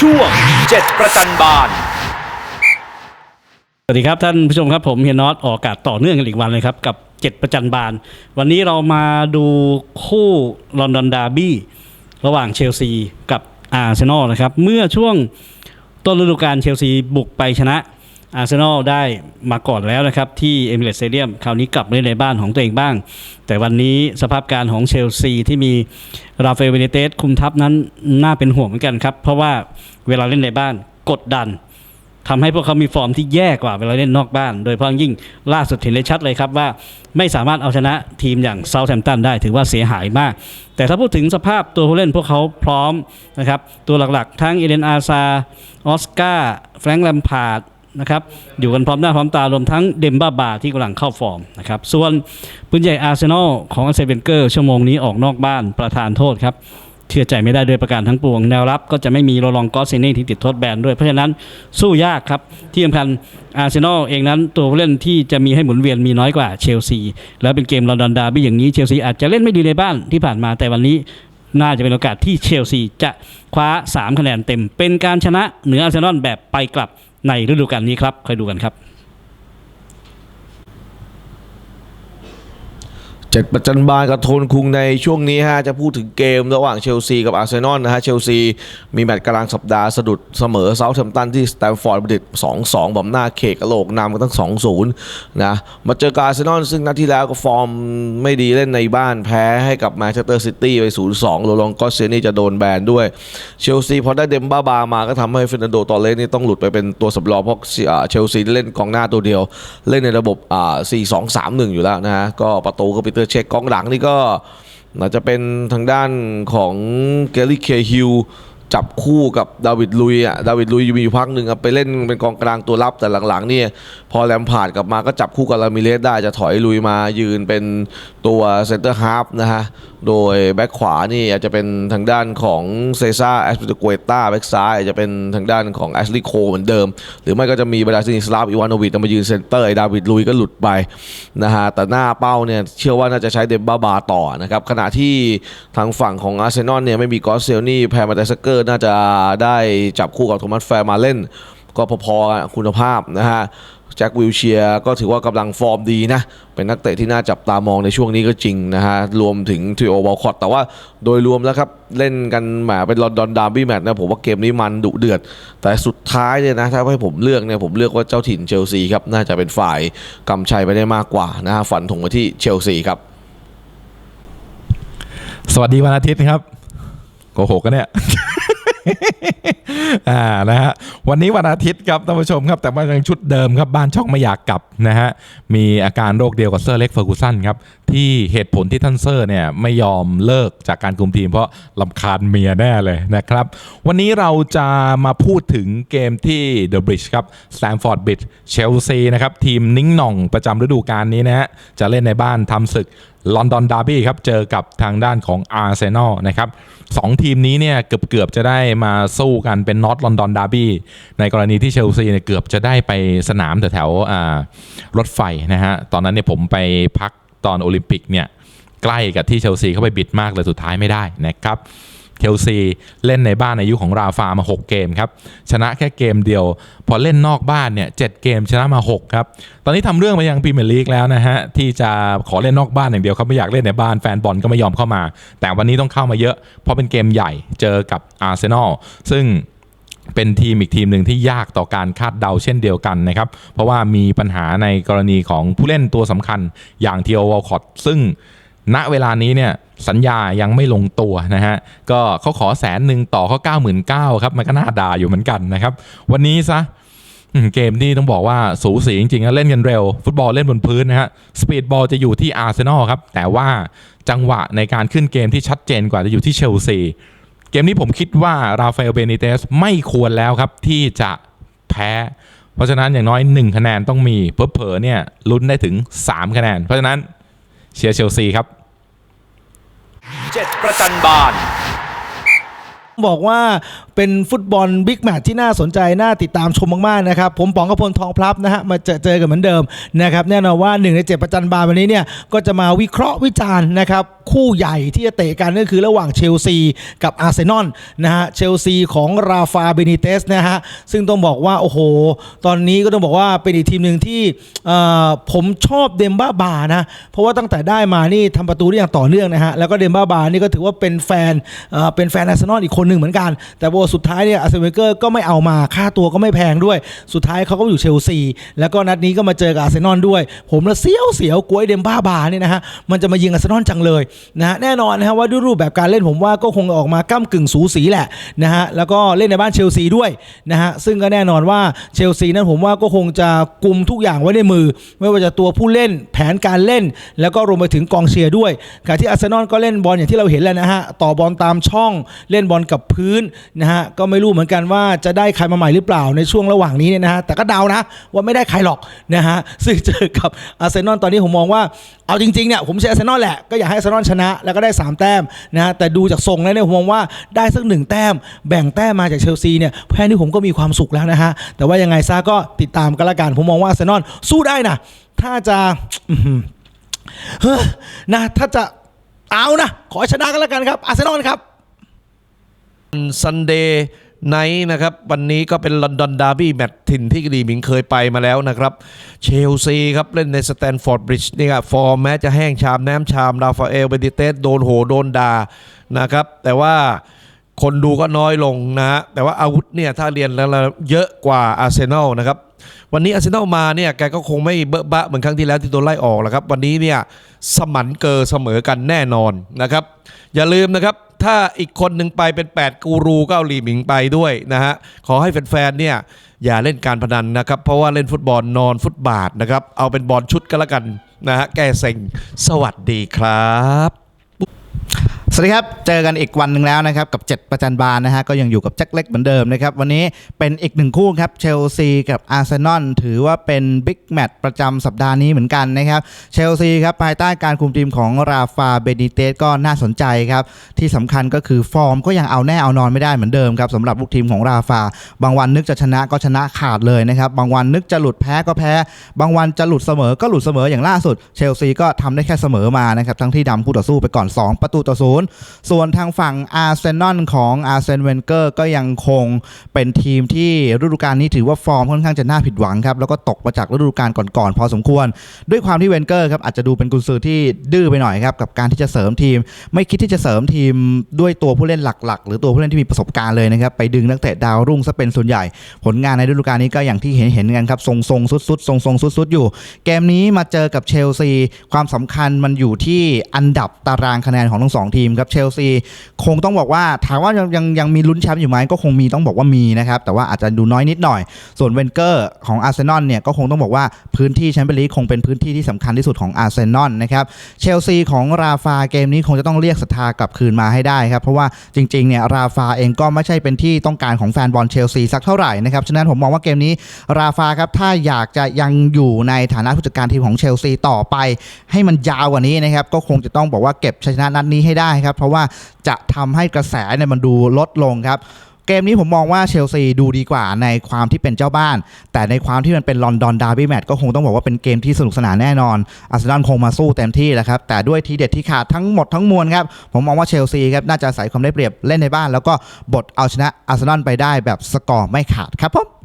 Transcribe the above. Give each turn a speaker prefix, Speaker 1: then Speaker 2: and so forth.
Speaker 1: ช่วงเจ็ดประจันบาน
Speaker 2: สวัสดีครับท่านผู้ชมครับผมเฮียน็อตออกอากาศต่อเนื่องกันอีกวันเลยครับ กับเจ็ดประจันบาน วันนี้เรามาดูคู่ลอนดอนดาร์บี้ระหว่างเชลซีกับอาร์เซนอลนะครับ เมื่อช่วงต้นฤดูกาลเชลซีบุกไปชนะ อาร์เซนอลได้มาก่อนแล้วนะครับที่เอมิเรตสเตเดียมคราวนี้กลับเล่นในบ้านของตัวเองบ้าง แต่วันนี้สภาพการของเชลซีที่มีราฟาเอลเบเนเตสคุมทัพนั้นน่าเป็นห่วงเหมือนกันครับ เพราะว่าเวลาเล่นในบ้านกดดันทำให้พวกเขามีฟอร์มที่แย่กว่าเวลาเล่นนอกบ้าน โดยเฉพาะยิ่งล่าสุดเห็นได้ชัดเลยครับว่าไม่สามารถเอาชนะทีมอย่างเซาท์แฮมป์ตันได้ถือว่าเสียหายมาก แต่ถ้าพูดถึงสภาพตัวผู้เล่นพวกเขาพร้อมนะครับตัวหลักๆ ทั้งเอเดนอาซาออสการ์แฟรงค์แลมพาร์ด นะครับอยู่กันพร้อมหน้าพร้อมตารวมทั้งเดมบ้าบาที่กำลังเข้าฟอร์มนะครับส่วนปืนใหญ่อาร์เซนอลของอาเซเวนเกอร์ชั่วโมงนี้ออกนอกบ้านประธานโทษครับเชื่อใจไม่ได้โดยประการทั้งปวง แนวรับก็จะไม่มีโรลองกอสเซเน่ที่ติดโทษแบนด้วย เพราะฉะนั้นสู้ยากครับ ที่สำคัญอาร์เซนอลเองนั้นตัวผู้เล่นที่จะมีให้หมุนเวียนมีน้อยกว่าเชลซี แล้วเป็นเกมลอนดอนดาร์บี้อย่างนี้เชลซีอาจจะเล่นไม่ดีในบ้านที่ผ่านมาแต่วันนี้น่าจะเป็นโอกาสที่เชลซีจะคว้า 3 คะแนนเต็ม เป็นการชนะเหนืออาร์เซนอลแบบไปกลับ ในฤดูกาลนี้ครับคอยดูกันครับ
Speaker 3: เจ็ดประจันบานกับโทนคุงในช่วงนี้ฮะจะพูดถึงเกมระหว่างเชลซีกับอาร์เซนอลนะฮะเชลซีมีแมตช์กลางสัปดาห์สะดุดเสมอเซาท์แฮมป์ตันที่สแตมฟอร์ดบริด2-2บอมหน้าเคกกะโหลกนำกันตั้ง2-0นย์นะมาเจอกับอาร์เซนอลซึ่งนัดที่แล้วก็ฟอร์มไม่ดีเล่นในบ้านแพ้ให้กับแมนเชสเตอร์ซิตี้ไป0-2โรลองกอสเซนี่จะโดนแบนด้วยเชลซีพอได้เดมบ้าบามาก็ทำให้เฟรนันโดตอเลนี่ต้องหลุดไปเป็นตัวสำรองเพราะเชลซีเล่นกองหน้าตัวเดียว เล่นในระบบอ่า4-2-3-1องสามหนึ่งอยู่แล้วนะฮะก็ประตูก็ปีเตอร์เช็คกองหลังนี่ก็อาจจะเป็นทางด้านของเกลลี่เคฮิลจับคู่กับดาวิดลุยอะดาวิดลุยมีอยู่พักหนึ่งไปเล่นเป็นกองกลางตัวรับแต่หลังๆนี่พอแลมพาร์ดกลับมาก็จับคู่กับลามิเลสได้จะถอยลุยมายืนเป็นตัวเซนเตอร์ฮาร์ฟนะฮะโดยแบ็คขวานี่อาจจะเป็นทางด้านของเซซ่าแอสปิโตเกต้าแบ็คซ้ายอาจจะเป็นทางด้านของแอชลีย์โคเหมือนเดิม หรือไม่ก็จะมีบราซินิสลาฟอีวานโนวิชมายืนเซนเตอร์ไอ้ดาวิดลุยก็หลุดไปนะฮะแต่หน้าเป้าเนี่ยเชื่อว่าน่าจะใช้เดมบ้าบาต่อนะครับขณะที่ทางฝั่งของอาร์เซนอลเนี่ยไม่มีกอสเซลนี่แพรมาไดสเกอร์น่าจะได้จับคู่กับโทมัสแฟร์มาเล่น ก็พอๆคุณภาพนะฮะ แจ็ควิลเชียก็ถือว่ากำลังฟอร์มดีนะ เป็นนักเตะที่น่าจับตามองในช่วงนี้ก็จริงนะฮะ รวมถึงทริโอวอลคอตแต่ว่าโดยรวมแล้วครับ เล่นกันแหมเป็นลอนดอนดาร์บี้แมตช์นะ ผมว่าเกมนี้มันดุเดือด แต่สุดท้ายเนี่ยนะ ถ้าให้ผมเลือกเนี่ย ผมเลือกว่าเจ้าถิ่นเชลซีครับ น่าจะเป็นฝ่ายกำชัยไปได้มากกว่านะฮะฝันถงไปที่เชลซีครับ
Speaker 4: สวัสดีวันอาทิตย์ครับโกหกกันเนี่ยอ่านะฮะวันนี้วันอาทิตย์ครับท่านผู้ชมครับ แต่ว่ายังชุดเดิมครับบ้านช่องไม่อยากกลับนะฮะมีอาการโรคเดียวกับเซอร์เล็กเฟอร์กูสันครับที่เหตุผลที่ท่านเซอร์เนี่ยไม่ยอมเลิกจากการคุมทีม เพราะลำคาญเมียแน่เลยนะครับ วันนี้เราจะมาพูดถึงเกมที่เดอะบริดจ์ครับสแตมฟอร์ดบริดจ์เชลซีนะครับทีมนิ้งหน่องประจำฤดูกาลนี้นะฮะจะเล่นในบ้านทำศึกลอนดอนดาร์บี้ครับ เจอกับทางด้านของอาร์เซนอลนะครับสองทีมนี้เนี่ยเกือบๆจะได้มาสู้กันเป็นนอตลอนดอนดาร์บี้ในกรณีที่เชลซีเนี่ยเกือบจะได้ไปสนามแถวๆอ่ารถไฟนะฮะตอนนั้นเนี่ยผมไปพักตอนโอลิมปิกเนี่ยใกล้กับที่เชลซีเข้าไปบิดมากเลยสุดท้ายไม่ได้นะครับ เชลซีเล่นในบ้านอายุของราฟามา 6 เกมครับ ชนะแค่เกมเดียว พอเล่นนอกบ้านเนี่ยเเกมชนะมา 6 ครับ ตอนนี้ทำเรื่องไปยังพรีเมียร์ลีกแล้วนะฮะ ที่จะขอเล่นนอกบ้านอย่างเดียวเขาไม่อยากเล่นในบ้านแฟนบอลก็ไม่ยอมเข้ามา แต่วันนี้ต้องเข้ามาเยอะ เพราะเป็นเกมใหญ่เจอกับอาร์เซนอลซึ่งเป็นทีมอีกทีมหนึ่งที่ยากต่อการคาดเดาเช่นเดียวกันนะครับ เพราะว่ามีปัญหาในกรณีของผู้เล่นตัวสำคัญอย่างเทียววอลคอตซึ่งณเวลานี้เนี่ย สัญญายังไม่ลงตัวนะฮะ ก็เขาขอแสนหนึ่งต่อเขา99,000ครับ มันก็น่าด่าอยู่เหมือนกันนะครับ วันนี้ซะเกมนี่ต้องบอกว่าสูสีจริงๆนะเล่นกันเร็ว ฟุตบอลเล่นบนพื้นนะฮะสปีดบอลจะอยู่ที่อาร์เซนอลครับ แต่ว่าจังหวะในการขึ้นเกมที่ชัดเจนกว่าจะอยู่ที่เชลซีเกมนี้ผมคิดว่าราฟาเอลเบนิเตสไม่ควรแล้วครับที่จะแพ้ เพราะฉะนั้นอย่างน้อย 1 คะแนนต้องมีเพอเพอเนี่ยลุ้นได้ถึง 3 คะแนน เพราะฉะนั้นเชียร์เชลซีครับ
Speaker 1: เจ็ดประจันบาน
Speaker 5: บอกว่า เป็นฟุตบอลบิ๊กแมตช์ที่น่าสนใจน่าติดตามชมมากๆนะครับผมป๋องกระพลทองพลับนะฮะมาเจอเจอกันเหมือนเดิมนะครับแน่นอนว่า1ใน7ประจันบานวันนี้เนี่ยก็จะมาวิเคราะห์วิจารณ์นะครับคู่ใหญ่ที่จะเตะกันก็คือระหว่างเชลซีกับอาร์เซนอลนะฮะเชลซีของราฟาเบนิเตสนะฮะซึ่งต้องบอกว่าโอ้โห ตอนนี้ก็ต้องบอกว่าเป็นอีกทีมหนึ่งที่เอ่อผมชอบเดมบ้าบานะเพราะว่าตั้งแต่ได้มานี่ทำประตูได้อย่างต่อเนื่องนะฮะแล้วก็เดมบ้าบานี่ก็ถือว่าเป็นแฟนเอ่อเป็นแฟนอาร์เซนอลอีกคนหนึ่งเหมือนกัน แต่ว่าสุดท้ายเนี่ยอาร์เซนอลเกอร์ก็ไม่เอามาค่าตัวก็ไม่แพงด้วย สุดท้ายเขาก็อยู่เชลซี แล้วก็นัดนี้ก็มาเจอกับอาร์เซนอลด้วย ผมละเสียวเสียวกลัวไอ้เดมบ้าบาเนี่ยนะฮะมันจะมายิงอาร์เซนอลจังเลยนะฮะแน่นอนนะฮะว่าด้วยรูปแบบการเล่นผมว่าก็คงออกมาก้ากึ่งสูสีแหละนะฮะแล้วก็เล่นในบ้านเชลซีด้วยนะฮะซึ่งก็แน่นอนว่าเชลซีนั้นผมว่าก็คงจะกุมทุกอย่างไว้ในมือ ไม่ว่าจะตัวผู้เล่นแผนการเล่น แล้วก็รวมไปถึงกองเชียร์ด้วยการที่อาร์เซนอลก็เล่นบอลอย่างที่เราเห็นแล้วนะฮะต่อบอลตามช่องเล่นบอลกับพื้นนะฮะก็ไม่รู้เหมือนกันว่าจะได้ใครมาใหม่หรือเปล่าในช่วงระหว่างนี้เนี่ยนะฮะแต่ก็เดานะว่าไม่ได้ใครหรอกนะฮะซึ่งเจอกับอาร์เซนอลตอนนี้ผมมองว่าเอาจริงๆเนี่ยผมเชียร์อาร์เซนอลแหละก็อยากให้อาร์เซนอลชนะแล้วก็ได้สามแต้มนะฮะแต่ดูจากทรงแล้วเนี่ยผมมองว่าได้สักหนึ่งแต้ม แบ่งแต้มมาจากเชลซีเนี่ยแค่นี้ผมก็มีความสุขแล้วนะฮะแต่ว่ายังไงซะก็ติดตามกันละกันผมมองว่าอาร์เซนอลสู้ได้นะถ้าจะเฮ้อนะถ้าจะเอานะ ขอชนะกันแล้วกันครับ อาร์เซนอลครับ
Speaker 3: ซันเดย์ไนท์นะครับ วันนี้ก็เป็นลอนดอนดาร์บี้แมตช์ถิ่นที่กรีมิงเคยไปมาแล้วนะครับ เชลซีครับ เล่นในสแตนฟอร์ดบริดจ์นี่ครับฟอร์มแม้จะแห้งชามแน้ำชามราฟาเอลเบดิเตสโดนโหโดนดานะครับ แต่ว่าคนดูก็น้อยลงนะฮะแต่ว่าอาวุธเนี่ย ถ้าเรียนแล้วเยอะกว่าอาร์เซนอลนะครับ วันนี้อาร์เซนอลมาเนี่ย แกก็คงไม่เบอะบะเหมือนครั้งที่แล้วที่โดนไล่ออกแล้วครับ วันนี้เนี่ยสมันเกอเสมอกันแน่นอนนะครับ อย่าลืมนะครับ ถ้าอีกคนหนึ่งไปเป็น 8 กูรูก็เอาหลีหมิงไปด้วยนะฮะ ขอให้แฟนๆเนี่ยอย่าเล่นการพนันนะครับ เพราะว่าเล่นฟุตบอลนอนฟุตบาทนะครับ เอาเป็นบอลชุดก็แล้วกันนะฮะแก้เซ็งสวัสดีครับ
Speaker 6: สวัสดีครับ เจอกันอีกวันหนึ่งแล้วนะครับกับ 7 ประจันบานนะฮะก็ยังอยู่กับแจ็คเล็กเหมือนเดิมนะครับวันนี้เป็นอีกหนึ่งคู่ครับเชลซีกับอาร์เซนอลถือว่าเป็นบิ๊กแมตช์ประจำสัปดาห์นี้เหมือนกันนะครับเชลซีครับภายใต้การคุมทีมของราฟาเบนิเตสก็น่าสนใจครับที่สำคัญก็คือฟอร์มก็ยังเอาแน่เอานอนไม่ได้เหมือนเดิมครับสำหรับลูกทีมของราฟา บางวันนึกจะชนะก็ชนะขาดเลยนะครับบางวันนึกจะหลุดแพ้ก็แพ้ บางวันจะหลุดเสมอก็หลุดเสมออย่างล่าสุด เชลซีก็ทำได้แค่เสมอมานะครับทั้งที่ดำคู่ต่อสู้ไปก่อน 2 ประตูต่อศูนย์ส่วนทางฝั่งอาร์เซนอลของอาร์เซนเวนเกอร์ก็ยังคงเป็นทีมที่ฤดูกาลนี้ถือว่าฟอร์มค่อนข้างจะน่าผิดหวังครับ แล้วก็ตกมาจากฤดูกาลก่อนๆพอสมควร ด้วยความที่เวนเกอร์ครับอาจจะดูเป็นกุญซือที่ดื้อไปหน่อยครับกับการที่จะเสริมทีม ไม่คิดที่จะเสริมทีมด้วยตัวผู้เล่นหลักๆ หรือตัวผู้เล่นที่มีประสบการณ์เลยนะครับไปดึงนักเตะดาวรุ่งซะเป็นส่วนใหญ่ ผลงานในฤดูกาลนี้ก็อย่างที่เห็นเห็นๆกันครับทรงทรงๆสุดๆทรงทรงๆสุดๆอยู่ เกมนี้มาเจอกับเชลซีความสำคัญมันอยู่ที่อันดับตารางคะแนนของทั้งสองทีมครับเชลซีคงต้องบอกว่าถามว่ายังยังยังมีลุ้นแชมป์อยู่ไหมก็คงมีต้องบอกว่ามีนะครับแต่ว่าอาจจะดูน้อยนิดหน่อย ส่วนเวนเกอร์ของอาร์เซนอลเนี่ยก็คงต้องบอกว่าพื้นที่แชมเปี้ยนลีกคงเป็นพื้นที่ที่สำคัญที่สุดของอาร์เซนอลนะครับเชลซีของราฟาเกมนี้คงจะต้องเรียกศรัทธากลับคืนมาให้ได้ครับเพราะว่าจริงๆเนี่ยราฟาเองก็ไม่ใช่เป็นที่ต้องการของแฟนบอลเชลซีสักเท่าไหร่นะครับฉะนั้นผมมองว่าเกมนี้ราฟาครับถ้าอยากจะยังอยู่ในฐานะผู้จัดการทีมของเชลซีต่อไป ให้มันยาวกว่านี้นะครับก็คงจะต้องบอกว่าเก็บชัยชนะนัดนี้ให้ได้ครับ เพราะว่าจะทำให้กระแสเนี่ยมันดูลดลงครับเกมนี้ผมมองว่าเชลซีดูดีกว่าในความที่เป็นเจ้าบ้าน แต่ในความที่มันเป็นลอนดอนดาร์บี้แมตช์ก็คงต้องบอกว่าเป็นเกมที่สนุกสนานแน่นอนอาร์เซนอลคงมาสู้เต็มที่แหละครับแต่ด้วยทีเด็ดที่ขาดทั้งหมดทั้งมวลครับผมมองว่าเชลซีครับน่าจะอาศัยความได้เปรียบเล่นในบ้าน แล้วก็บทเอาชนะอาร์เซนอลไปได้แบบสกอร์ไม่ขาดครับผม